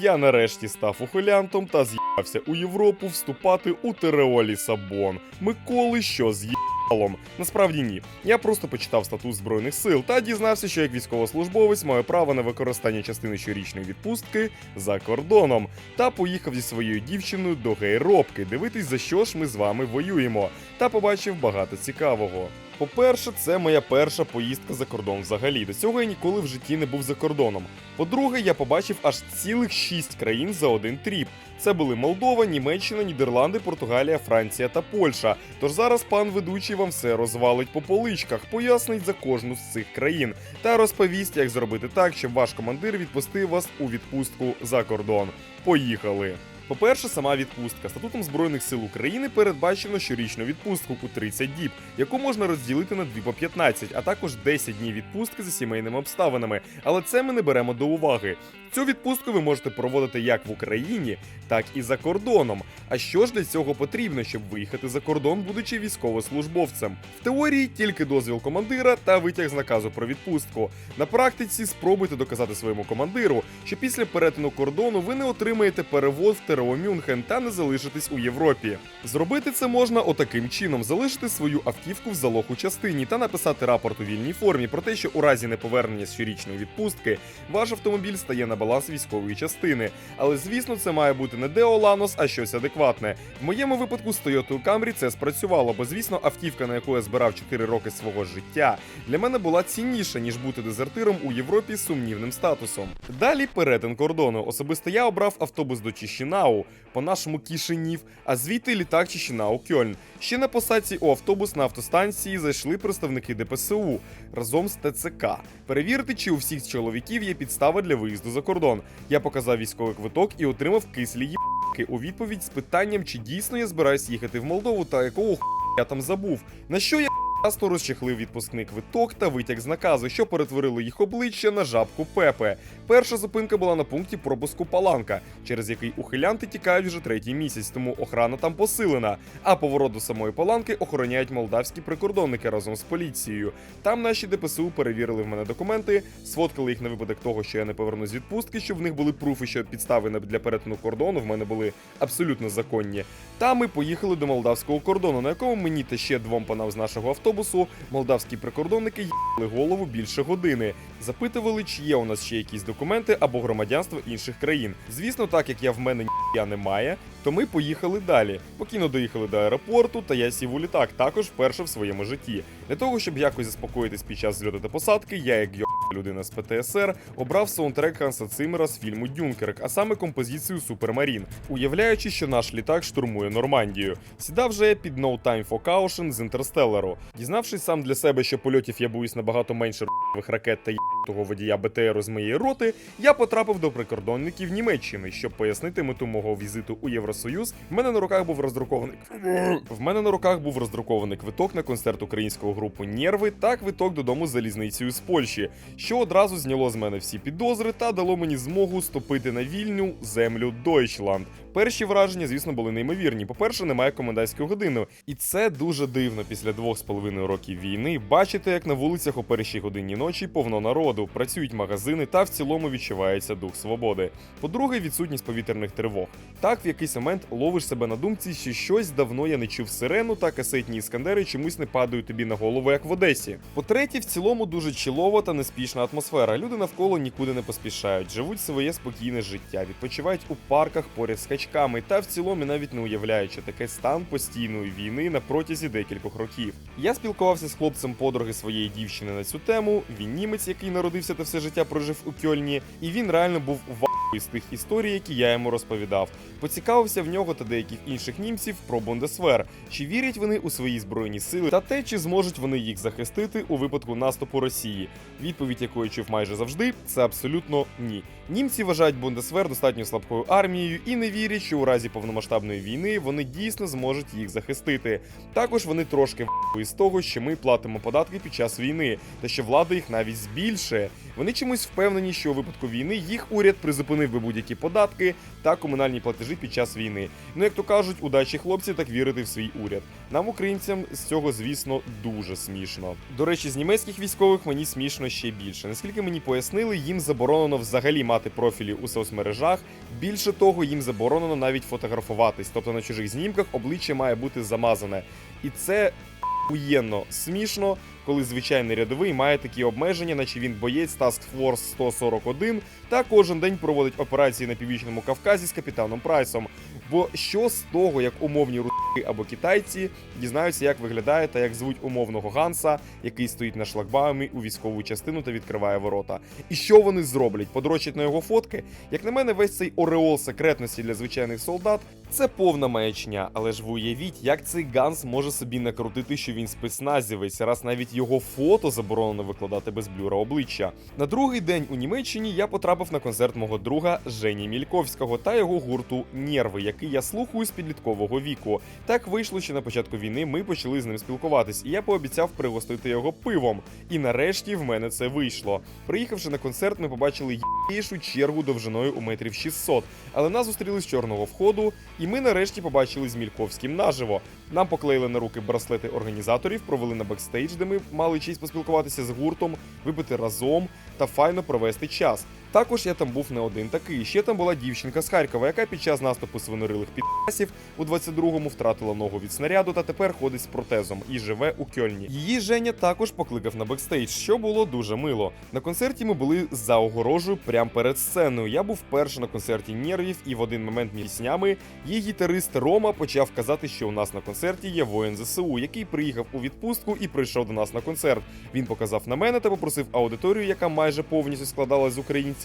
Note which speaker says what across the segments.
Speaker 1: Я нарешті став ухилянтом та з'їбався у Європу вступати у ТРО Лісабон. Миколи що з'їбалом. Насправді ні. Я просто почитав статут збройних сил та дізнався, що як військовослужбовець маю право на використання частини щорічної відпустки за кордоном та поїхав зі своєю дівчиною до гейробки дивитись, за що ж ми з вами воюємо, та побачив багато цікавого. По-перше, це моя перша поїздка за кордон взагалі. До цього я ніколи в житті не був за кордоном. По-друге, я побачив аж цілих шість країн за один тріп. Це були Молдова, Німеччина, Нідерланди, Португалія, Франція та Польща. Тож зараз пан ведучий вам все розвалить по поличках, пояснить за кожну з цих країн та розповість, як зробити так, щоб ваш командир відпустив вас у відпустку за кордон. Поїхали! По-перше, сама відпустка. Статутом Збройних сил України передбачено щорічну відпустку у 30 діб, яку можна розділити на 2 по 15, а також 10 днів відпустки за сімейними обставинами. Але це ми не беремо до уваги. Цю відпустку ви можете проводити як в Україні, так і за кордоном. А що ж для цього потрібно, щоб виїхати за кордон, будучи військовослужбовцем? В теорії тільки дозвіл командира та витяг з наказу про відпустку. На практиці спробуйте доказати своєму командиру, що після перетину кордону ви не отримаєте перевод в ТРО Мюнхен та не залишитесь у Європі. Зробити це можна отаким чином: залишити свою автівку в залог у частині та написати рапорт у вільній формі про те, що у разі неповернення щорічної відпустки ваш автомобіль стає на баланс військової частини. Але звісно, це має бути не Део Ланос, а щось адекватне. В моєму випадку з Toyota Camry це спрацювало, бо звісно, автівка, на яку я збирав 4 роки свого життя, для мене була цінніша, ніж бути дезертиром у Європі з сумнівним статусом. Далі перетин кордону. Особисто я обрав автобус до Чищинау, по-нашому Кишинів, а звідти літак Чищинау Кьольн. Ще на посадці у автобус на автостанції зайшли представники ДПСУ разом з ТЦК. Перевірити, чи у всіх чоловіків є підстава для виїзду за кордон. Я показав військовий квиток і отримав кислі їбки у відповідь з питанням, чи дійсно я збираюсь їхати в Молдову та якого х я там забув. На що я Часто розчехлив відпускний квиток та витяг з наказу, що перетворило їх обличчя на жабку Пепе. Перша зупинка була на пункті пропуску Паланка, через який ухилянти тікають вже третій місяць, тому охрана там посилена. А поворот самої Паланки охороняють молдавські прикордонники разом з поліцією. Там наші ДПСУ перевірили в мене документи, сфоткали їх на випадок того, що я не повернусь з відпустки, щоб в них були пруфи, що підстави для перетину кордону в мене були абсолютно законні. Та ми поїхали до молдавського кордону, на якому мені та ще двом панам з нашого автобусу молдавські прикордонники їхали голову більше години. Запитували, чи є у нас ще якісь документи або громадянство інших країн. Звісно, так як я в мене ніхуя немає, то ми поїхали далі. Покійно доїхали до аеропорту, та я сів у літак, також вперше в своєму житті. Для того, щоб якось заспокоїтись під час зльоту та посадки, я, як йо людина з ПТСР, обрав саундтрек Ханса Циммера з фільму Дюнкерк, а саме композицію Супермарін, уявляючи, що наш літак штурмує Нормандію. Сідав же я під No Time for Caution з Інтерстеллару. Дізнавшись сам для себе, що польотів я боюсь набагато менше р***вих ракет та того водія БТРу з моєї роти, я потрапив до прикордонників Німеччини, щоб пояснити мету мого візиту у Євросоюз. В мене на руках був роздрукований в мене на руках був роздрукований квиток на концерт українського групу Нерви та квиток додому залізницею з Польщі, що одразу зняло з мене всі підозри та дало мені змогу ступити на вільню землю Дойчланд. Перші враження, звісно, були неймовірні. По-перше, немає комендантської години, і це дуже дивно після двох з половиною років війни. Бачити, як на вулицях о першій годині ночі повно народу, працюють магазини та в цілому відчувається дух свободи. По-друге, відсутність повітряних тривог. Так, в якийсь момент ловиш себе на думці, що щось давно я не чув сирену, та касетні іскандери чомусь не падають тобі на голову, як в Одесі. По-третє, в цілому дуже чілова та неспішна атмосфера. Люди навколо нікуди не поспішають, живуть своє спокійне життя, відпочивають у парках поряд з качками, та в цілому навіть не уявляючи такий стан постійної війни на протязі декількох років. Я спілкувався з хлопцем подруги своєї дівчини на цю тему. Він німець, який народився та все життя прожив у Кьольні, і він реально був в з тих історій, які я йому розповідав. Поцікавився в нього та деяких інших німців про Бундесвер, чи вірять вони у свої збройні сили, та те, чи зможуть вони їх захистити у випадку наступу Росії. Відповідь, яку я чув майже завжди, це абсолютно ні. Німці вважають Бундесвер достатньо слабкою армією і не вірять, що у разі повномасштабної війни вони дійсно зможуть їх захистити. Також вони трошки з того, що ми платимо податки під час війни, та що влада їх навіть збільшує. Вони чомусь впевнені, що у випадку війни їх уряд призупинить припинив би будь-які податки та комунальні платежі під час війни. Ну як то кажуть, удачі хлопці так вірити в свій уряд. Нам, українцям, з цього, звісно, дуже смішно. До речі, з німецьких військових мені смішно ще більше. Наскільки мені пояснили, їм заборонено взагалі мати профілі у соцмережах. Більше того, їм заборонено навіть фотографуватись, тобто на чужих знімках обличчя має бути замазане. І це уєнно смішно, коли звичайний рядовий має такі обмеження, наче він боєць Task Force 141 та кожен день проводить операції на північному Кавказі з капітаном Прайсом. Бо що з того, як умовні руски або китайці дізнаються, як виглядає та як звуть умовного Ганса, який стоїть на шлагбаумі у військову частину та відкриває ворота. І що вони зроблять? Подрочать на його фотки? Як на мене, весь цей ореол секретності для звичайних солдат це повна маячня. Але ж ви уявіть, як цей Ганс може собі накрутити, що він спецназівець, раз навіть його фото заборонено викладати без блюра обличчя. На другий день у Німеччині я потрапив на концерт мого друга Жені Мільковського та його гурту Нерви, який я слухаю з підліткового віку. Так вийшло, що на початку війни ми почали з ним спілкуватись, і я пообіцяв пригостити його пивом. І нарешті в мене це вийшло. Приїхавши на концерт, ми побачили єбейшу чергу довжиною у метрів 600, але нас зустріли з чорного входу, і ми нарешті побачили з Мільковським наживо. Нам поклеїли на руки браслети організаторів, провели на бекстейдж, де ми мали честь поспілкуватися з гуртом, випити разом та файно провести час. Також я там був не один такий. Ще там була дівчинка з Харкова, яка під час наступу свинорилих підпасів у 22-му втратила ногу від снаряду та тепер ходить з протезом і живе у Кьольні. Її Женя також покликав на бекстейдж, що було дуже мило. На концерті ми були за огорожею прямо перед сценою. Я був вперше на концерті нервів, і в один момент між її гітарист Рома почав казати, що у нас на концерті є воїн ЗСУ, який приїхав у відпустку і прийшов до нас на концерт. Він показав на мене та попросив аудиторію, яка майже повністю складалась з українців,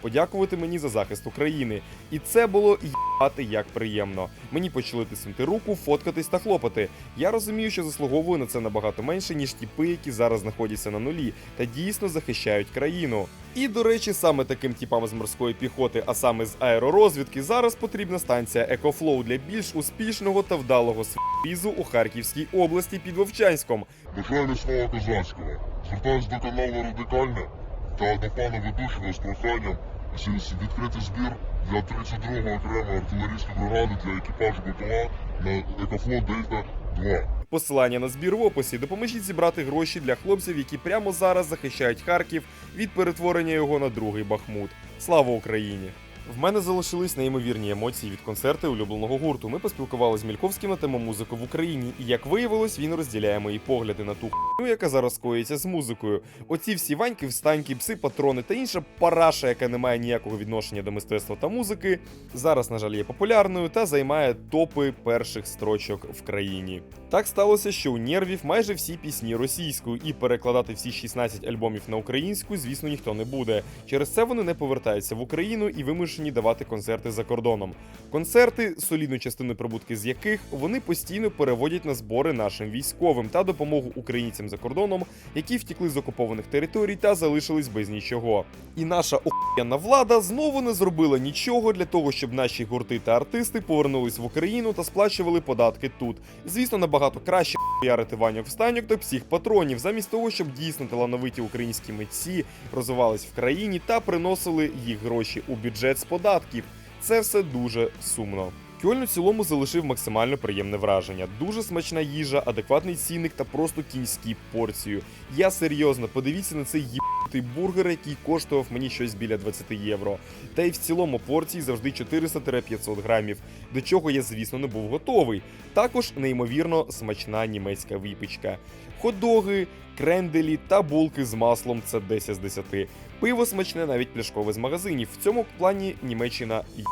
Speaker 1: подякувати мені за захист України. І це було їбати як приємно. Мені почали тиснути руку, фоткатись та хлопати. Я розумію, що заслуговую на це набагато менше, ніж тіпи, які зараз знаходяться на нулі та дійсно захищають країну. І до речі, саме таким типам з морської піхоти, а саме з аеророзвідки, зараз потрібна станція Екофлоу для більш успішного та вдалого свізу у Харківській області під Вовчанськом.
Speaker 2: Бажаю слава Козацького. Звертаюсь до каналу Радикальне та до пана ведучого з проханням відкрити збір для 32-го окремої артилерійської бригади для екіпажу БПЛА на Екофлот Дельта 2.
Speaker 1: Посилання на збір в описі допоможіть зібрати гроші для хлопців, які прямо зараз захищають Харків від перетворення його на другий Бахмут. Слава Україні! В мене залишились неймовірні емоції від концерту улюбленого гурту. Ми поспілкувалися з Мільковським на тему музики в Україні, і як виявилось, він розділяє мої погляди на ту х**ню, яка зараз коїться з музикою. Оці всі ваньки, встаньки, пси, патрони та інша параша, яка не має ніякого відношення до мистецтва та музики, зараз, на жаль, є популярною та займає топи перших строчок в країні. Так сталося, що у нервів майже всі пісні російською, і перекладати всі 16 альбомів на українську, звісно, ніхто не буде. Через це вони не повертаються в Україну і вимушені давати концерти за кордоном. Концерти, солідну частину прибутки з яких вони постійно переводять на збори нашим військовим та допомогу українцям за кордоном, які втікли з окупованих територій та залишились без нічого. І наша охуєнна влада знову не зробила нічого для того, щоб наші гурти та артисти повернулись в Україну та сплачували податки тут. Звісно, набагато краще хуярити ваньок встаньок та всіх патронів, замість того, щоб дійсно талановиті українські митці розвивались в країні та приносили їх гроші у бюджет з податків. Це все дуже сумно. Кьольн у цілому залишив максимально приємне враження. Дуже смачна їжа, адекватний цінник та просто кінські порцію. Я серйозно, подивіться на цей їбатий бургер, який коштував мені щось біля 20 євро. Та й в цілому порції завжди 400-500 грамів, до чого я, звісно, не був готовий. Також неймовірно смачна німецька випічка. Хот-доги, кренделі та булки з маслом це 10 з 10. Пиво смачне навіть пляшкове з магазинів. В цьому плані Німеччина є.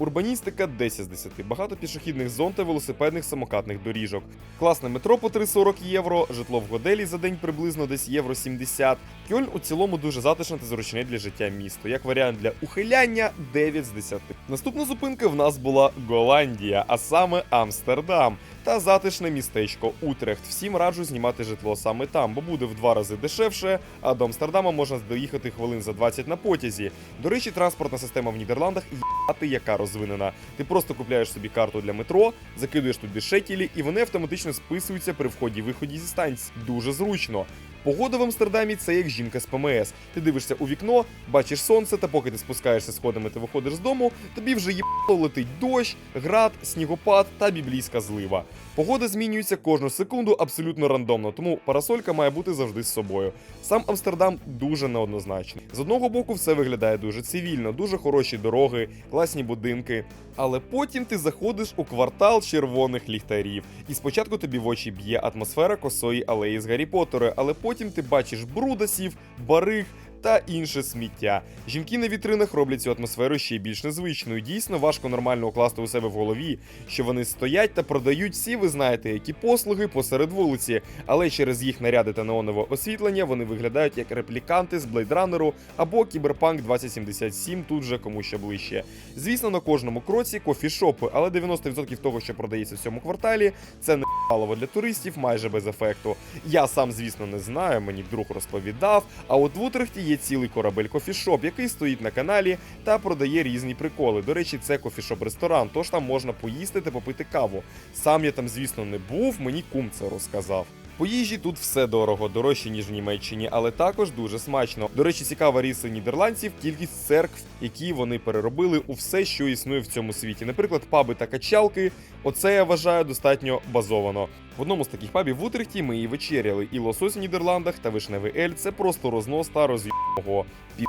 Speaker 1: Урбаністика 10 з 10, багато пішохідних зон та велосипедних самокатних доріжок. Класне метро по 3,40 євро, житло в годелі за день приблизно десь євро 70. Кьольн у цілому дуже затишне та зручне для життя місто. Як варіант для ухиляння 9 з 10. Наступна зупинка в нас була Голландія, а саме Амстердам. Та затишне містечко Утрехт. Всім раджу знімати житло саме там, бо буде в два рази дешевше, а до Амстердама можна доїхати хвилин за 20 на потязі. До речі, транспортна система в Нідерландах їбати яка розвинена. Ти просто купляєш собі карту для метро, закидуєш туди шетілі, і вони автоматично списуються при вході-виході зі станції. Дуже зручно. Погода в Амстердамі це як жінка з ПМС. Ти дивишся у вікно, бачиш сонце, та поки ти спускаєшся сходами, ти виходиш з дому, тобі вже їбало летить дощ, град, снігопад та біблійська злива. Погода змінюється кожну секунду абсолютно рандомно, тому парасолька має бути завжди з собою. Сам Амстердам дуже неоднозначний. З одного боку, все виглядає дуже цивільно, дуже хороші дороги, класні будинки. Але потім ти заходиш у квартал червоних ліхтарів, і спочатку тобі в очі б'є атмосфера косої алеї з Гаррі Поттерою, але потім ти бачиш брудасів, бариг. Та інше сміття. Жінки на вітринах роблять цю атмосферу ще більш незвичною. Дійсно, важко нормально укласти у себе в голові, що вони стоять та продають всі, ви знаєте, які послуги посеред вулиці, але через їх наряди та неонове освітлення вони виглядають як репліканти з Блейдранеру або Кіберпанк 2077, тут же кому ще ближче. Звісно, на кожному кроці кофішопи, але 90% того, що продається в цьому кварталі, це не паливо для туристів майже без ефекту. Я сам, звісно, не знаю, мені друг розповідав. А от в Утрехті є цілий корабель кофішоп, який стоїть на каналі та продає різні приколи. До речі, це кофішоп-ресторан, тож там можна поїсти та попити каву. Сам я там, звісно, не був, мені кум це розказав. По їжі тут все дорого, дорожче ніж в Німеччині, але також дуже смачно. До речі, цікава ріса нідерландців кількість церкв, які вони переробили у все, що існує в цьому світі. Наприклад, паби та качалки. Оце я вважаю достатньо базовано. В одному з таких пабів в Утрехті ми і вечеряли, і лосось в Нідерландах та вишневий ель це просто рознос та роз'єбного пі**ка.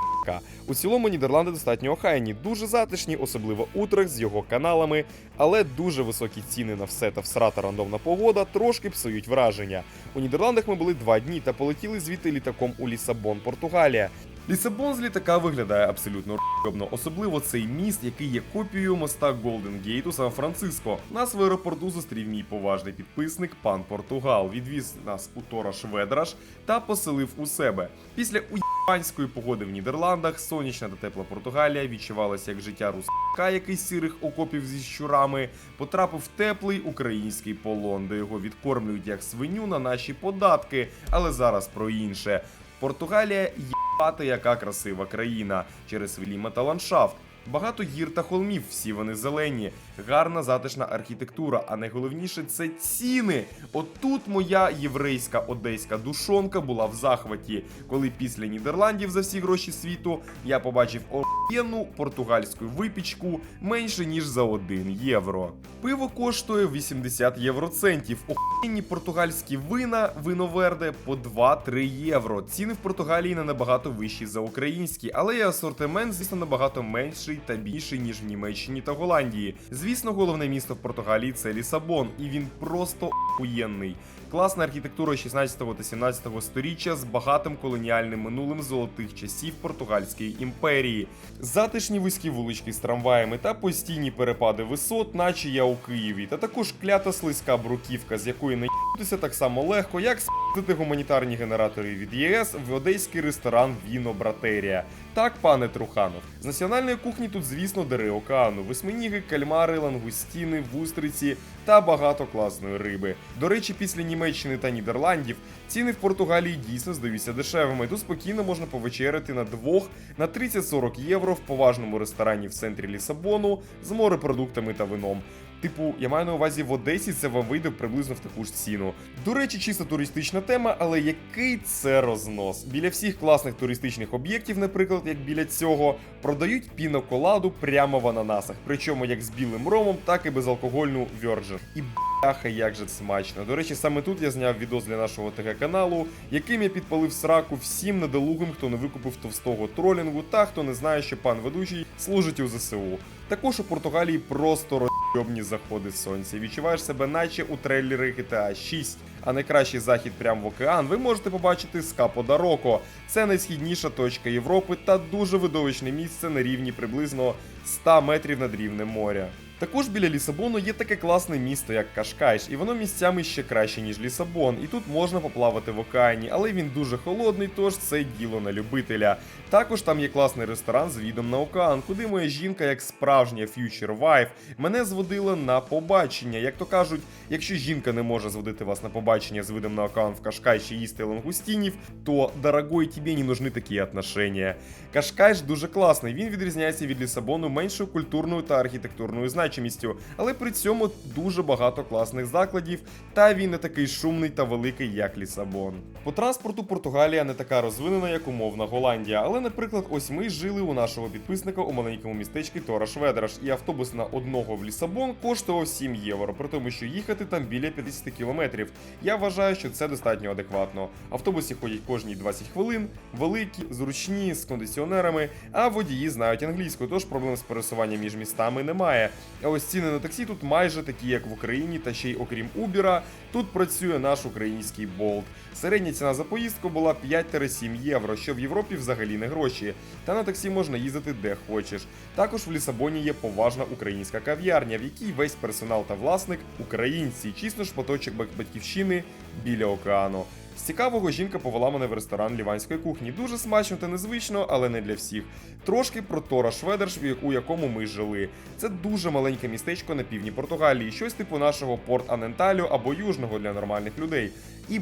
Speaker 1: У цілому Нідерланди достатньо охайні, дуже затишні, особливо Утрехт з його каналами, але дуже високі ціни на все та всрата рандомна погода трошки псують враження. У Нідерландах ми були два дні та полетіли звідти літаком у Лісабон, Португалія. Лісабон з літака виглядає абсолютно робно, особливо цей міст, який є копією моста Голден Гейт у Сан-Франциско. Нас в аеропорту зустрів мій поважний підписник пан Португал. Відвіз нас у Тораш Ведраш та поселив у себе. Після уєбанської погоди в Нідерландах сонячна та тепла Португалія відчувалася як життя руска, який сірих окопів зі щурами потрапив в теплий український полон, де його відкормлюють як свиню на наші податки. Але зараз про інше. Португалія єбати яка красива країна через свій клімат та. Багато гір та холмів, всі вони зелені, гарна затишна архітектура, а найголовніше це ціни. Отут моя єврейська одеська душонка була в захваті, коли після Нідерландів за всі гроші світу я побачив охуєнну португальську випічку менше ніж за 1 євро. Пиво коштує 80 євроцентів. Охуєнні португальські вина, виноверде по 2-3 євро. Ціни в Португалії не набагато вищі за українські, але і асортимент, звісно, набагато менший та більший, ніж в Німеччині та Голландії. Звісно, головне місто в Португалії це Лісабон, і він просто охуєнний. Класна архітектура 16 та 17 сторіччя з багатим колоніальним минулим золотих часів португальської імперії. Затишні вузькі вулички з трамваями та постійні перепади висот, наче я у Києві, та також клята слизька бруківка, з якої не їбатися так само легко, як спити гуманітарні генератори від ЄС в одеський ресторан Віно Братерія. Так, пане Труханов, з національної кухні тут, звісно, дири океану, восьминіги, кальмари, лангустіни, вустриці та багато класної риби. До речі, після Німеччини та Нідерландів ціни в Португалії дійсно здаються дешевими. Тут спокійно можна повечеряти на двох на 30-40 євро в поважному ресторані в центрі Лісабону з морепродуктами та вином. Типу, я маю на увазі в Одесі це вам вийде приблизно в таку ж ціну. До речі, чисто туристична тема, але який це рознос? Біля всіх класних туристичних об'єктів, наприклад, як біля цього, продають піноколаду прямо в ананасах, причому як з білим ромом, так і безалкогольну Virgin. І бляха, як же смачно. До речі, саме тут я зняв відос для нашого ТГ каналу, яким я підпалив сраку всім недолугим, хто не викупив товстого тролінгу, та хто не знає, що пан ведучий служить у ЗСУ. Також у Португалії просто розйобні заходи сонця. Відчуваєш себе, наче у трейлері GTA 6. А найкращий захід прямо в океан ви можете побачити з Капо да Це найсхідніша точка Європи та дуже видовищне місце на рівні приблизно 100 метрів над рівнем моря. Також біля Лісабону є таке класне місто, як Кашкайш, і воно місцями ще краще, ніж Лісабон. І тут можна поплавати в океані, але він дуже холодний, тож це діло на любителя. Також там є класний ресторан з відом на океан, куди моя жінка, як справжня future wife, мене зводила на побачення. Як то кажуть, якщо жінка не може зводити вас на побачення з видом на океан в Кашкайші їсти лангустінів, то дорогой тобі не нужны такі отношения. Кашкайш дуже класний, він відрізняється від Лісабону меншою культурною та архітектурною значністю. Значимістю, але при цьому дуже багато класних закладів, та він не такий шумний та великий, як Лісабон. По транспорту Португалія не така розвинена, як умовна Голландія, але, наприклад, ось ми жили у нашого підписника у маленькому містечку Тораш Ведраш, і автобус на одного в Лісабон коштував 7 євро, при тому, що їхати там біля 50 кілометрів. Я вважаю, що це достатньо адекватно. Автобуси ходять кожні 20 хвилин, великі, зручні, з кондиціонерами, а водії знають англійську, тож проблем з пересуванням між містами немає. А ось ціни на таксі тут майже такі, як в Україні, та ще й окрім Убіра, тут працює наш український болт. Середня ціна за поїздку була 5-7 євро, що в Європі взагалі не гроші. Та на таксі можна їздити де хочеш. Також в Лісабоні є поважна українська кав'ярня, в якій весь персонал та власник українці, чісно шматочок бак- батьківщини біля океану. З цікавого жінка повела мене в ресторан ліванської кухні. Дуже смачно та незвично, але не для всіх. Трошки про Тора Шведерш, у якому ми жили. Це дуже маленьке містечко на півдні Португалії, щось типу нашого Порт Аненталю або Южного для нормальних людей. І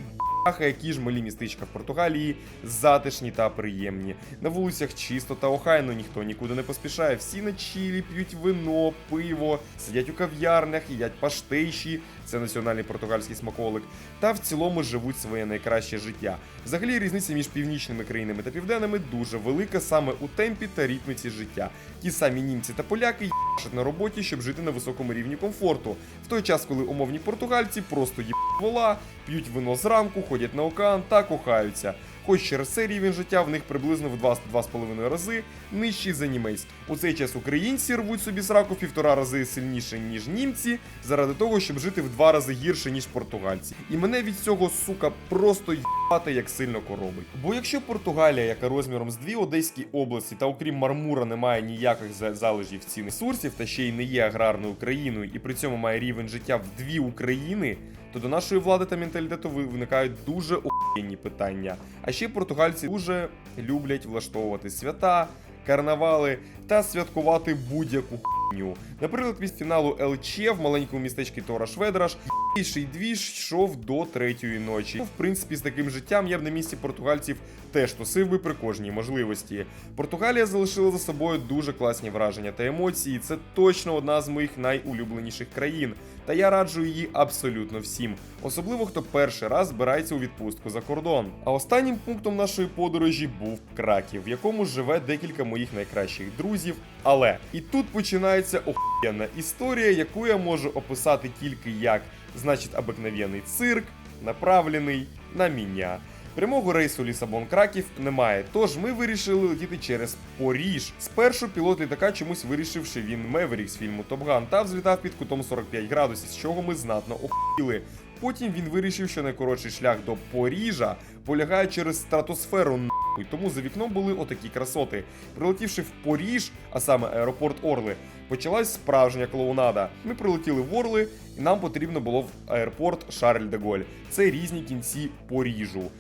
Speaker 1: які ж малі містечка в Португалії, затишні та приємні. На вулицях чисто та охайно, ніхто нікуди не поспішає. Всі на чілі п'ють вино, пиво, сидять у кав'ярнях, їдять паштейші, це національний португальський смаколик, та в цілому живуть своє найкраще життя. Взагалі різниця між північними країнами та південними дуже велика саме у темпі та ритміці життя. Ті самі німці та поляки їбашать на роботі, щоб жити на високому рівні комфорту. В той час, коли умовні португальці просто їбать вола, п'ють вино зранку, ходять на океан та кохаються. Хоч через це рівень життя в них приблизно в 2-2,5 рази нижчий за німецький. У цей час українці рвуть собі сраку в півтора рази сильніше, ніж німці, заради того, щоб жити в два рази гірше, ніж португальці. І мене від цього, сука, просто їбати як сильно коробить. Бо якщо Португалія, яка розміром з дві Одеські області, та окрім Мармура не має ніяких залежів цін ресурсів, та ще й не є аграрною країною, і при цьому має рівень життя в дві України, то до нашої влади та менталітету виникають дуже охуєнні питання. А ще португальці дуже люблять влаштовувати свята, карнавали та святкувати будь-яку хуйню. Наприклад, після фіналу ЛЧ в маленькому містечку Тораш Ведраш єбейший двіж йшов до третьої ночі. Ну, в принципі, з таким життям я б на місці португальців теж тусив би при кожній можливості. Португалія залишила за собою дуже класні враження та емоції. Це точно одна з моїх найулюбленіших країн. Та я раджу її абсолютно всім, особливо хто перший раз збирається у відпустку за кордон. А останнім пунктом нашої подорожі був Краків, в якому живе декілька моїх найкращих друзів. Але і тут починається охуєнна історія, яку я можу описати тільки як, значить, обикновенний цирк, направлений на мене. Прямого рейсу Лісабон-Краків немає, тож ми вирішили летіти через Поріж. Спершу пілот літака чомусь вирішив, що він Меверік з фільму Топ Ган та взлітав під кутом 45 градусів, з чого ми знатно охуїли. Потім він вирішив, що найкоротший шлях до Поріжа полягає через стратосферу нахуй, тому за вікном були отакі красоти. Прилетівши в Поріж, а саме аеропорт Орли, почалась справжня клоунада. Ми прилетіли в Орли, і нам потрібно було в аеропорт Шарль де Голь. Це різні кінці Поріжу.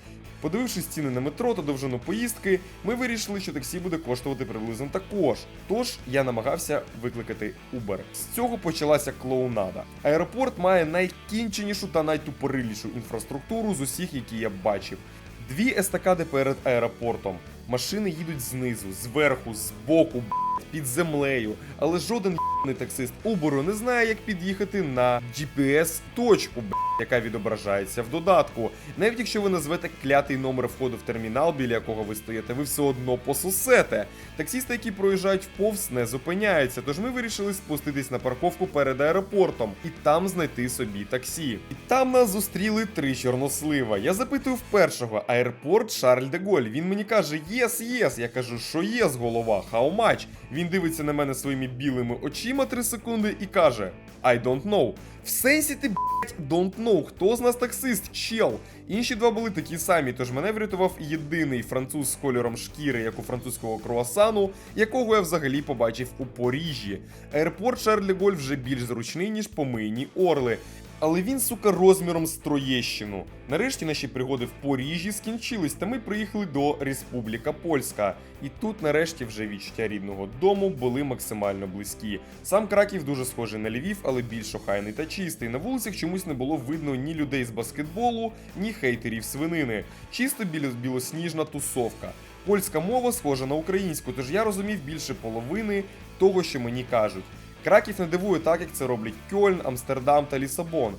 Speaker 1: Подивившись ціни на метро та довжину поїздки, ми вирішили, що таксі буде коштувати приблизно також. Тож я намагався викликати Uber. З цього почалася клоунада. Аеропорт має найкінченішу та найтупорилішу інфраструктуру з усіх, які я бачив. Дві естакади перед аеропортом. Машини їдуть знизу, зверху, збоку, під землею. Але жоден ***ний таксист Uber не знає, як під'їхати на GPS-точку, яка відображається в додатку. Навіть якщо ви назвете клятий номер входу в термінал, біля якого ви стоїте, ви все одно посусете. Таксісти, які проїжджають вповз, не зупиняються, тож ми вирішили спуститись на парковку перед аеропортом і там знайти собі таксі. І там нас зустріли три чорнослива. Я запитую в першого аеропорт Шарль де Голь. Він мені каже єс, єс. Я кажу, що єс, голова, much? Він дивиться на мене своїми білими очима 3 секунди і каже: I don't know. В сенсі ти, блять, don't know, хто з нас таксист, чел. Інші два були такі самі, тож мене врятував єдиний француз з кольором шкіри, як у французького круасану, якого я взагалі побачив у Поріжжі. Аеропорт Шарль Голь вже більш зручний, ніж помийні орли. Але він, сука, розміром з Троєщину. Нарешті наші пригоди в Поріжжі скінчились, та ми приїхали до Республіка Польська. І тут, нарешті, вже відчуття рідного дому були максимально близькі. Сам Краків дуже схожий на Львів, але більш охайний та чистий. На вулицях чомусь не було видно ні людей з баскетболу, ні хейтерів свинини. Чисто біло- білосніжна тусовка. Польська мова схожа на українську, тож я розумів більше половини того, що мені кажуть. Краків не дивує так, як це роблять Кьольн, Амстердам та Лісабон.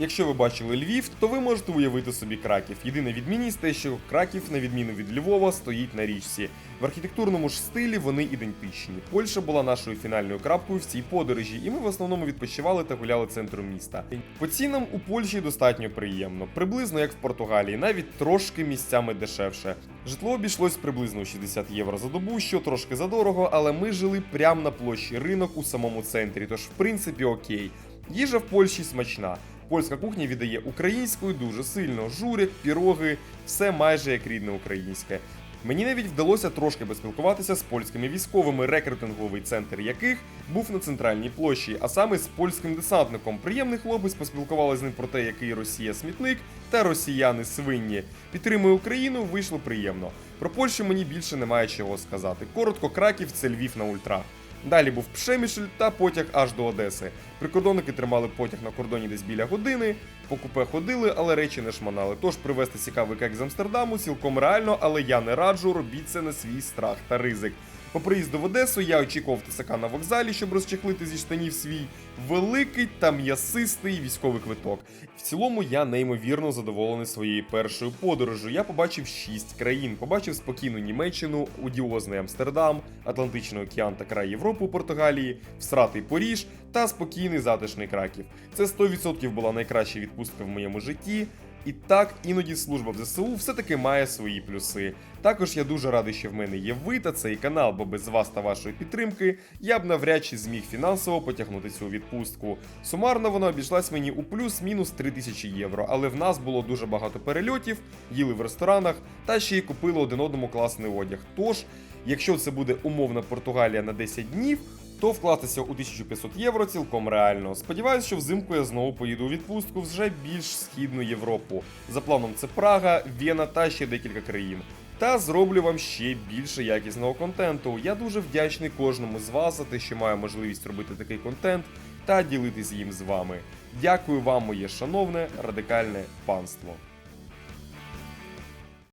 Speaker 1: Якщо ви бачили Львів, то ви можете уявити собі Краків. Єдина відмінність те, що Краків, на відміну від Львова, стоїть на річці. В архітектурному ж стилі вони ідентичні. Польща була нашою фінальною крапкою в цій подорожі, і ми в основному відпочивали та гуляли центром міста. По цінам у Польщі достатньо приємно, приблизно як в Португалії, навіть трошки місцями дешевше. Житло обійшлось приблизно 60 євро за добу, що трошки задорого, але ми жили прямо на площі ринок у самому центрі, тож в принципі окей. Їжа в Польщі смачна. Польська кухня віддає українською дуже сильно. Журик, піроги, все майже як рідне українське. Мені навіть вдалося трошки поспілкуватися з польськими військовими, рекрутинговий центр яких був на центральній площі, а саме з польським десантником. Приємний хлопець поспілкувалися з ним про те, який Росія смітник та росіяни свинні. Підтримує Україну, вийшло приємно. Про Польщу мені більше немає чого сказати. Коротко, Краків це Львів на ультра. Далі був Пшемішль та потяг аж до Одеси. Прикордонники тримали потяг на кордоні десь біля години. По купе ходили, але речі не шманали. Тож привезти цікавий кек з Амстердаму цілком реально, але я не раджу, робіть це на свій страх та ризик. По приїзду в Одесу я очікував тисака на вокзалі, щоб розчехлити зі штанів свій великий та м'ясистий військовий квиток. В цілому я неймовірно задоволений своєю першою подорожю. Я побачив шість країн, побачив спокійну Німеччину, одіозний Амстердам, Атлантичний океан та край Європи у Португалії, всратий Поріж та спокійний затишний Краків. Це 100% була найкраща відпустка в моєму житті. І так, іноді служба в ЗСУ все-таки має свої плюси. Також я дуже радий, що в мене є ви та цей канал, бо без вас та вашої підтримки я б навряд чи зміг фінансово потягнути цю відпустку. Сумарно вона обійшлась мені у плюс-мінус 3000 євро, але в нас було дуже багато перельотів, їли в ресторанах та ще й купили один одному класний одяг. Тож, якщо це буде умовна Португалія на 10 днів, то вкластися у 1500 євро цілком реально. Сподіваюсь, що взимку я знову поїду у відпустку вже більш східну Європу. За планом це Прага, Вена та ще декілька країн. Та зроблю вам ще більше якісного контенту. Я дуже вдячний кожному з вас за те, що маю можливість робити такий контент та ділитись їм з вами. Дякую вам, моє шановне радикальне панство.